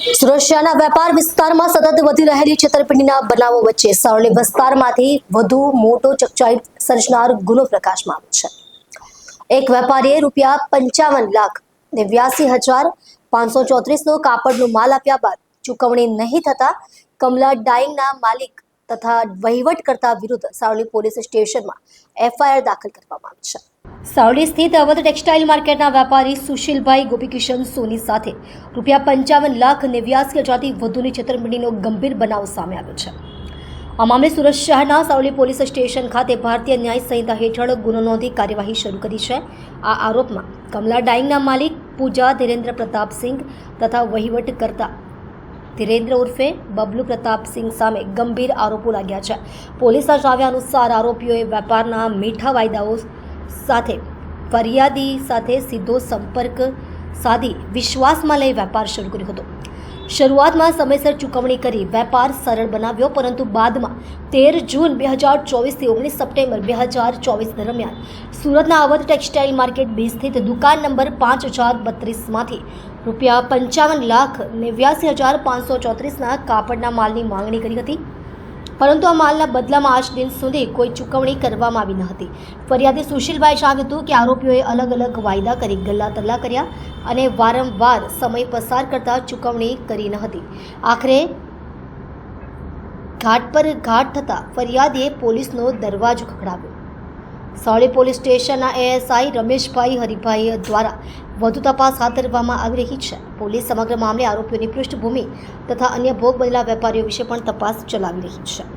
સુરક્ષાના વેપાર વિસ્તારમાં સતત વધી રહેલી છેતરપિંડીના બનાવો વચ્ચે સાવલી વિસ્તારમાંથી વધુ મોટો ચકચાઈ સર્જનાર ગુનો પ્રકાશમાં આવ્યો છે. એક વેપારીએ રૂપિયા પંચાવન લાખ નેવ્યાસી હજાર પાંચસો ચોત્રીસનો કાપડનો માલ આપ્યા બાદ ચૂકવણી નહીં થતા કમલા ડાઇંગના માલિક તથા વહીવટકર્તા વિરુદ્ધ સાવલી પોલીસ સ્ટેશનમાં એફઆઈઆર દાખલ કરવામાં આવી છે. સાવલી સ્થિત અવધ ટેક્સટાઇલ માર્કેટના વેપારી સુશીલભાઈ ગોપીકિશન સોની સાથે રૂપિયા પંચાવન લાખ નેવ્યાસી હજારથી વધુની છેતરપિંડીનો ગંભીર બનાવ સામે આવ્યો છે. આ મામલે સુરત શહેરના સાવલી પોલીસ સ્ટેશન ખાતે ભારતીય ન્યાય સંહિતા હેઠળ ગુનો નોંધી કાર્યવાહી શરૂ કરી છે. આ આરોપમાં કમલા ડાઇંગના માલિક પૂજા ધીરેન્દ્ર પ્રતાપસિંહ તથા વહીવટ કરતા ધીરેન્દ્ર ઉર્ફે બબલુ પ્રતાપસિંહ સામે ગંભીર આરોપો લાગ્યા છે. પોલીસના જણાવ્યા અનુસાર આરોપીઓએ વેપારના મીઠા વાયદાઓ સાથે ફરિયાદી સાથે સીધો સંપર્ક સાધી વિશ્વાસમાં લઈ વેપાર શરૂ કર્યો હતો. શરૂઆતમાં સમયસર ચૂકવણી કરી વેપાર સરળ બનાવ્યો, પરંતુ બાદમાં તેર જૂન બે હજાર ચોવીસથી ઓગણીસ સપ્ટેમ્બર બે હજાર ચોવીસ દરમિયાન સુરતના અવધ ટેક્સટાઇલ માર્કેટ બી સ્થિત દુકાન નંબર પાંચ હજાર બત્રીસમાંથી રૂપિયા પંચાવન લાખ નેવ્યાસી હજાર પાંચસો ચોત્રીસના કાપડના માલની માંગણી કરી હતી. પરંતુ આ માલના બદલામાં આજ દિન સુધી કોઈ ચૂકવણી કરવામાં આવી ન હતી. ફરિયાદી સુશીલભાઈ જણાવ્યું હતું કે આરોપીઓએ અલગ અલગ વાયદા કરી ગલ્લા તલ્લા કર્યા અને વારંવાર સમય પસાર કરતા ચૂકવણી કરી ન હતી. આખરે ઘાટ પર ઘાટ થતાં ફરિયાદીએ પોલીસનો દરવાજો ખખડાવ્યો. સાવલી પોલીસ સ્ટેશનના એએસઆઈ રમેશભાઈ હરિભાઈ દ્વારા વધુ તપાસ હાથ ધરવામાં આવી રહી છે. પોલીસ સમગ્ર મામલે આરોપીઓની પૃષ્ઠભૂમિ તથા અન્ય ભોગ બનેલા વેપારીઓ વિશે પણ તપાસ ચલાવી રહી છે.